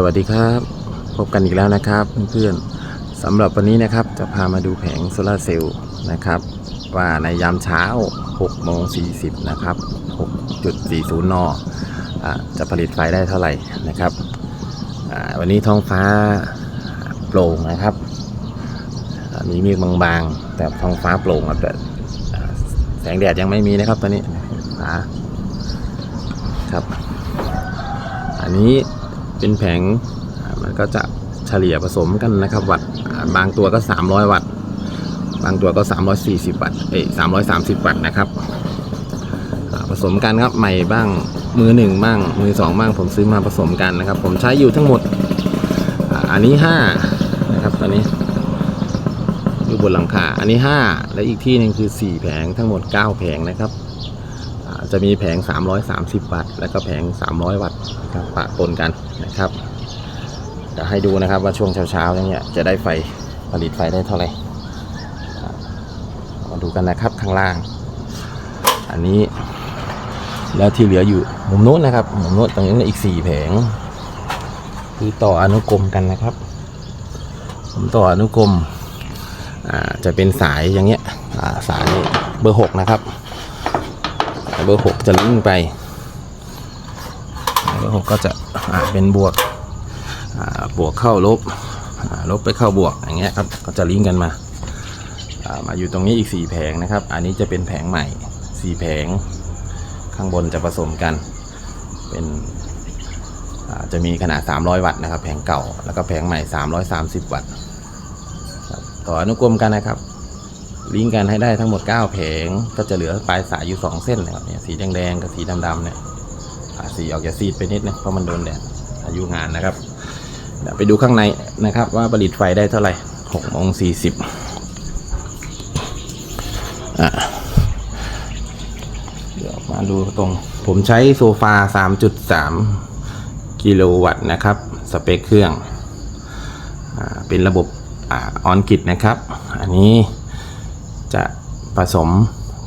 สวัสดีครับ พบกันอีกแล้วนะครับเพื่อนๆสำหรับวันนี้นะครับจะพามาดูแผงโซลาร์เซลล์นะครับ ว่าในยามเช้า6โมง40นะครับ6.40นอ่าจะผลิตไฟได้เท่าไหร่นะครับ วันนี้ท้องฟ้าโปร่งนะครับ มีเมฆบางๆ แต่ท้องฟ้าโปร่งครับแต่แสงแดดยังไม่มีนะครับตอนนี้ฟ้าครับ อันนี้ เป็นแผงมันก็จะเฉลี่ยผสมกันนะครับ วัตต์บางตัวก็ 300 วัตต์บางตัวก็ 340 วัตต์เอ้ย330 วัตต์นะครับผสมกันครับใหม่บ้างมือหนึ่งบ้างมือสองบ้างผมซื้อมาผสมกันนะครับ ผมใช้อยู่ทั้งหมดอันนี้5นะครับตอนนี้อยู่บนหลังคาอันนี้ 5 และอีกที่หนึ่งคือ 4 แผงทั้งหมด 9 แผงนะครับ จะมีแผง 330 วัตต์ และก็แผง 300 วัตต์นะครับปะปนกันนะครับจะให้ดูนะครับว่าช่วงเช้าๆอย่างเงี้ยจะได้ไฟผลิตไฟได้เท่าไหร่อ่ามาดูกันนะครับข้างล่าง อันนี้แล้วที่เหลืออยู่มุมโน้นนะครับมุมโน้นตรงนี้อีก 4 แผงคือต่ออนุกรมกันนะครับ ผมต่ออนุกรมอ่าจะเป็นสายอย่างเงี้ยอ่าสายเบอร์ 6 นะครับ เบอร์หกจะลิงไปเบอร์หกก็จะเป็นบวกบวกเข้าลบลบไปเข้าบวกอย่างเงี้ยครับก็จะลิงก์กันมามาอยู่ตรงนี้อีก 4 แผงนะครับ อันนี้จะเป็นแผงใหม่ 4 แผงข้างบนจะผสมกัน เป็นจะมีขนาด 300 วัตต์นะครับ แผงเก่าแล้วก็แผงใหม่ 330 วัตต์ครับต่ออนุกรมกันนะครับ ลิงก์กันให้ได้ทั้งหมด 9 แผง ก็จะเหลือปลายสายอยู่ 2 เส้นนะครับเนี่ยสีแดงๆกับสีดำๆเนี่ยสีออกจะซีดไปนิดนะเพราะมันโดนแดดอายุงานนะครับเดี๋ยวไปดูข้างในนะครับ ว่าผลิตไฟได้เท่าไหร่6โมง40อะเดี๋ยวมาดูตรง ผมใช้โซฟา 3.3 กิโลวัตต์นะครับ สเปคเครื่องอ่าเป็นระบบออนกิตนะครับ อันนี้ จะผสม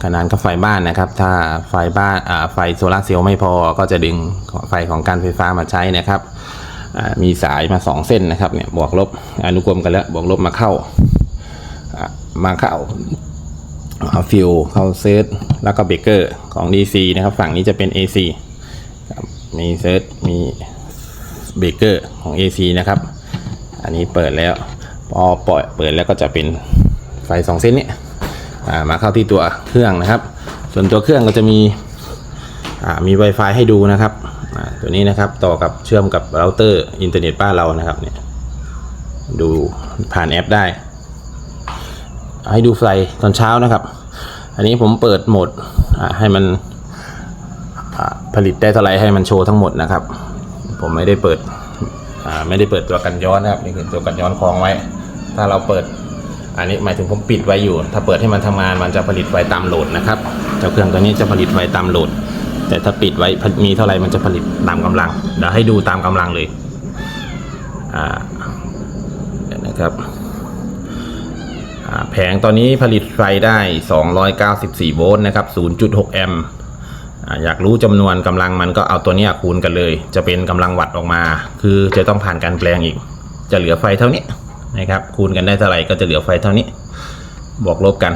ขนานกับไฟบ้านนะครับ ถ้าไฟบ้านไฟโซลาร์เซลล์ไม่พอก็จะดึงไฟของการไฟฟ้ามาใช้นะครับมีสายมา 2 เส้นนะครับเนี่ยบวกลบอนุกรมกันแล้วบวกลบมาเข้ามาเข้าเอาฟิวเข้าเซตแล้วก็เบรกเกอร์ของ DC นะครับ ฝั่งนี้จะเป็น AC มีเซตมีเบรกเกอร์ของ AC นะครับ อันนี้เปิดแล้ว พอปล่อยเปิดแล้วก็จะเป็นไฟสองเส้นนี้อ่า มาเข้าที่ตัวเครื่องนะครับ ส่วนตัวเครื่องก็จะมีมี Wi-Fi ให้ดูนะครับตัวนี้นะครับต่อกับเชื่อมกับเราเตอร์อินเทอร์เน็ตบ้านเรานะครับเนี่ยดูผ่านแอปได้ ให้ดูไฟตอนเช้านะครับ อันนี้ผมเปิดโหมดให้มันผลิตได้เท่าไรให้มันโชว์ทั้งหมดนะครับ ผมไม่ได้เปิดไม่ได้เปิดตัวกันย้อนนะครับนี่คือตัวกันย้อนคล้องไว้ ถ้าเราเปิด อันนี้หมายถึงผมปิดไว้อยู่ ถ้าเปิดให้มันทำงานมันจะผลิตไฟตามโหลดนะครับเจ้าเครื่องตัวนี้จะผลิตไฟตามโหลด แต่ถ้าปิดไว้มีเท่าไหร่มันจะผลิตตามกำลังเดี๋ยวให้ดูตามกำลังเลยอ่าเดี๋ยนะครับอ่าแผงตอนนี้ผลิตไฟได้ 294 โวลต์นะครับ 0.6 แอมป์อ่าอยากรู้จำนวนกำลังมันก็เอาตัวนี้คูณกันเลย จะเป็นกำลังวัตต์ออกมา คือจะต้องผ่านการแปลงอีก จะเหลือไฟเท่านี้ นะครับคูณกันได้เท่าไหร่ก็จะเหลือไฟเท่านี้ บวกลบกัน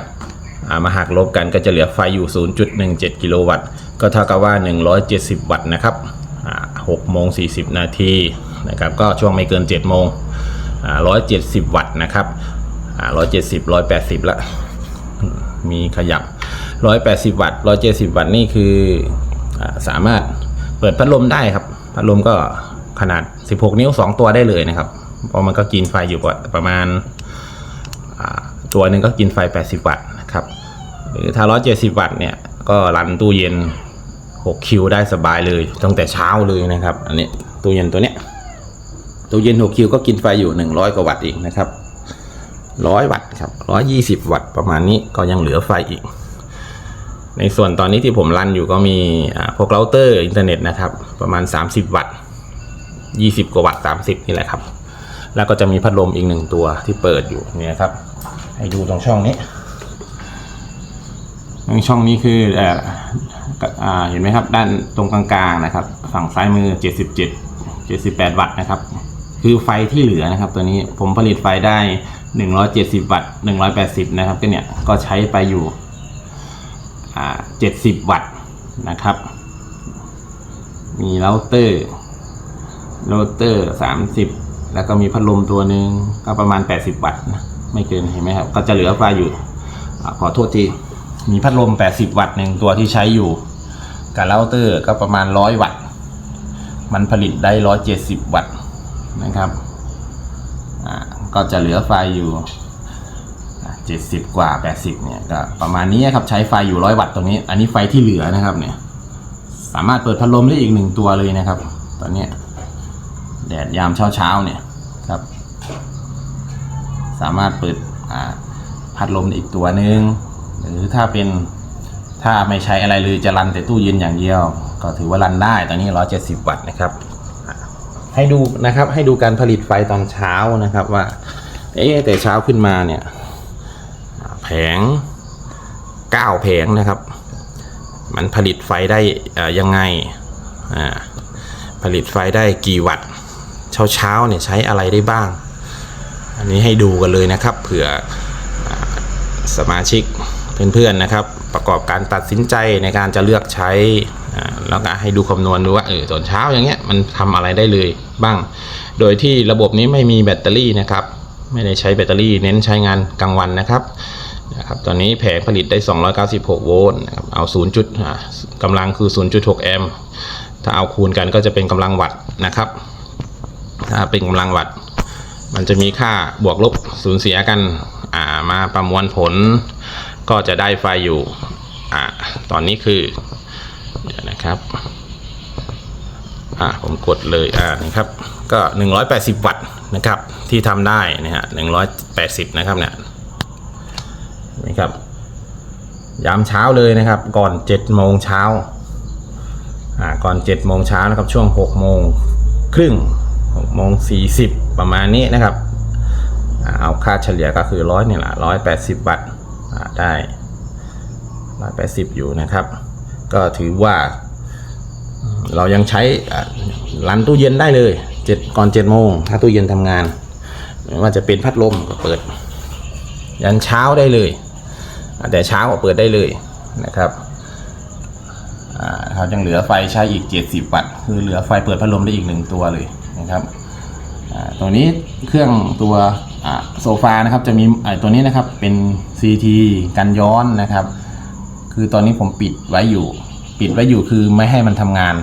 ามาหักลบกันก็จะเหลือไฟอยู่ 0.17 กิโลวัตต์ ก็เท่ากับว่า 170 วัตต์นะครับ6โมง 40 นาทีนะครับก็ช่วงไม่เกิน 7 โมง 170 วัตต์นะครับ170 180 ละมีขยับ 180 วัตต์ 170 วัตต์นี่คืออสามารถเปิดพัดลมได้ครับ พัดลมก็ขนาด 16 นิ้ว 2 ตัวได้เลยนะครับ เพราะมันก็กินไฟอยู่ประมาณตัวหนึ่งก็กินไฟ 80 วัตต์นะครับ หรือถ้า 170 วัตต์เนี่ย ก็รันตู้เย็น 6 คิวได้สบายเลยตั้งแต่เช้าเลยนะครับ อันนี้ตู้เย็นตัวเนี้ย ตู้เย็น 6 คิวก็กินไฟอยู่ 100 กว่าวัตต์เองนะครับร้อยวัตต์ครับร้อยยี่สิบวัตต์ประมาณนี้ก็ยังเหลือไฟอีก ในส่วนตอนนี้ที่ผมรันอยู่ก็มีพวกเราเตอร์อินเทอร์เน็ตนะครับ ประมาณ 30 วัตต์ 20 กว่าวัตต์ 30 นี่แหละครับ แล้วก็จะมีพัดลมอีกหนึ่งตัวที่เปิดอยู่เนี่ยครับ ให้ดูตรงช่องนี้ตรงช่องนี้คือเอ่อเห็นไหมครับ ด้านตรงกลางๆนะครับ ฝั่งซ้ายมือ 77 78 วัตต์นะครับ คือไฟที่เหลือนะครับ ตัวนี้ผมผลิตไฟได้ 170 วัตต์ 180 นะครับ ก็เนี่ยก็ใช้ไปอยู่70 วัตต์นะครับ มีเราเตอร์ โรเตอร์ 30 แล้วก็มีพัดลมตัวหนึ่งก็ประมาณ 80 วัตต์นะไม่เกินเห็นไหมครับก็จะเหลือไฟอยู่ขอโทษทีมีพัดลม 80 วัตต์หนึ่งตัวที่ใช้อยู่กับเราเตอร์ก็ประมาณ 100 วัตต์ มันผลิตได้ 170 วัตต์นะครับก็จะเหลือไฟอยู่ 70 กว่า 80 เนี่ยก็ประมาณนี้ครับใช้ไฟอยู่ 100 วัตต์ตรงนี้ อันนี้ไฟที่เหลือนะครับเนี่ยสามารถเปิดพัดลมได้อีกหนึ่งตัวเลยนะครับ ตอนนี้แดดยามเช้าเช้าๆเนี่ย ครับ สามารถเปิดพัดลมอีกตัวหนึ่งหรือถ้าเป็นถ้าไม่ใช้อะไรเลยจะรันแต่ตู้เย็นอย่างเดียว ก็ถือว่ารันได้ตอนนี้ 170 วัตต์นะครับ ให้ดูนะครับให้ดูการผลิตไฟตอนเช้านะครับว่าเอ๊แต่เช้าขึ้นมาเนี่ยแผง 9 แผงนะครับ มันผลิตไฟได้เอ่อยังไงผลิตไฟได้กี่วัตต์ เช้าเช้าๆเนี่ยใช้อะไรได้บ้าง อันนี้ให้ดูกันเลยนะครับ เผื่อสมาชิกเพื่อนๆนะครับ ประกอบการตัดสินใจในการจะเลือกใช้แล้วก็ให้ดูคำนวณดูว่าเออตอนเช้าอย่างเงี้ยมันทำอะไรได้เลยบ้าง โดยที่ระบบนี้ไม่มีแบตเตอรี่นะครับ ไม่ได้ใช้แบตเตอรี่เน้นใช้งานกลางวันนะครับนะครับตอนนี้แผงผลิตได้ 296 โวลต์นะครับเอา0จุดอ่ากำลังคือ 0.6 แอมป์ถ้าเอาคูณกันก็จะเป็นกำลังวัตต์นะครับ ถ้าเป็นกำลังวัตต์มันจะมีค่าบวกลบสูญเสียกันอ่ามาประมวลผล ก็จะได้ไฟอยู่อ่าตอนนี้คือเดี๋ยวนะครับอ่าผมกดเลยอ่านี่ครับก็ 180 วัตต์นะครับที่ทำได้นะฮะ180 นะครับเนี่ยนะครับยามเช้าเลยนะครับ ก่อน7โมงเช้าอ่าก่อน7โมงเช้านะครับช่วง6โมงครึ่ง 6โมง40 ประมาณนี้นะครับ เอาค่าเฉลี่ยก็คือร้อยนี่แหละ180วัตต์อ่าได้180อยู่นะครับ ก็ถือว่าเรายังใช้รันตู้เย็นได้เลย7ก่อน7โมงถ้าตู้เย็นทำงานไม่ว่าจะเป็นพัดลมก็เปิด ยันเช้าได้เลย แต่เช้าก็เปิดได้เลยนะครับเขายังเหลือไฟใช้อีก 70 วัตต์ คือเหลือไฟเปิดพัดลมได้อีกหนึ่งตัวเลย นะครับตัวนี้เครื่องตัวโซฟานะครับจะมีอ่าตัวนี้นะครับเป็น CT กันย้อนนะครับ คือตอนนี้ผมปิดไว้อยู่ ปิดไว้อยู่คือไม่ให้มันทำงาน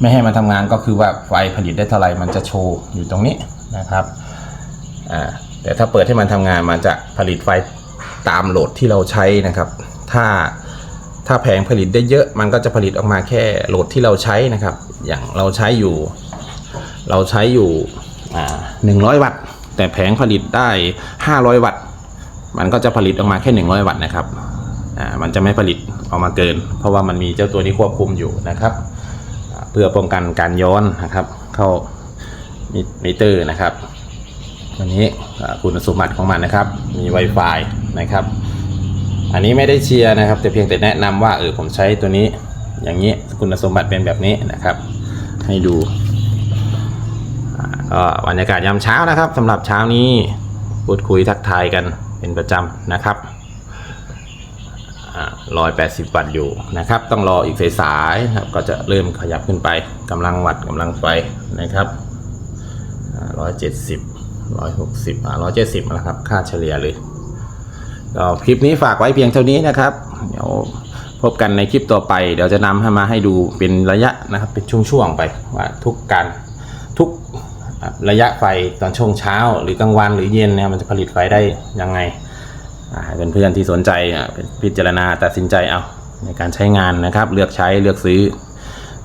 ไม่ให้มันทำงานก็คือว่าไฟผลิตได้เท่าไหร่มันจะโชว์อยู่ตรงนี้นะครับแต่ถ้าเปิดให้มันทำงานมันจะผลิตไฟตามโหลดที่เราใช้นะครับ ถ้าถ้าแผงผลิตได้เยอะมันก็จะผลิตออกมาแค่โหลดที่เราใช้นะครับ อย่างเราใช้อยู่ เราใช้อยู่อ่าหนึ่งร้อยวัตต์ แต่แผงผลิตได้ห้าร้อยวัตต์ มันก็จะผลิตออกมาแค่หนึ่งร้อยวัตต์นะครับมันจะไม่ผลิตออกมาเกิน เพราะว่ามันมีเจ้าตัวนี้ควบคุมอยู่นะครับ เพื่อป้องกันการย้อนนะครับ เข้ามิมเตอร์นะครับตัวนี้คุณสมบัติของมันนะครับ มี Wi-Fi นะครับ อันนี้ไม่ได้เชียร์นะครับ แต่เพียงแต่แนะนำว่าเออผมใช้ตัวนี้อย่างนี้คุณสมบัติเป็นแบบนี้นะครับ ให้ดู ก็บรรยากาศยามเช้านะครับสำหรับเช้านี้พูดคุยทักทายกันเป็นประจำนะครับร้อยแปดสิบวัตต์อยู่นะครับ ต้องรออีกสายๆครับก็จะเริ่มขยับขึ้นไปกำลังวัตต์กำลังไฟนะครับร้อยเจ็ดสิบร้อยหกสิบร้อยเจ็ดสิบนะครับ ค่าเฉลี่ยเลยก็คลิปนี้ฝากไว้เพียงเท่านี้นะครับ เดี๋ยวพบกันในคลิปต่อไป เดี๋ยวจะนำให้มาให้ดูเป็นระยะนะครับ เป็นช่วงๆไปว่าทุกการทุก ระยะไฟตอนช่วงเช้า หรือกลางวันหรือเย็นเนี่ยมันจะผลิตไฟได้ยังไงเพื่อนๆที่สนใจพิจารณาตัดสินใจเอาในการใช้งานนะครับ เลือกใช้เลือกซื้อ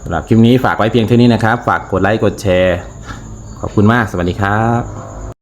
สำหรับคลิปนี้ฝากไว้เพียงเท่านี้นะครับ ฝากกดไลค์กดแชร์ ขอบคุณมากสวัสดีครับ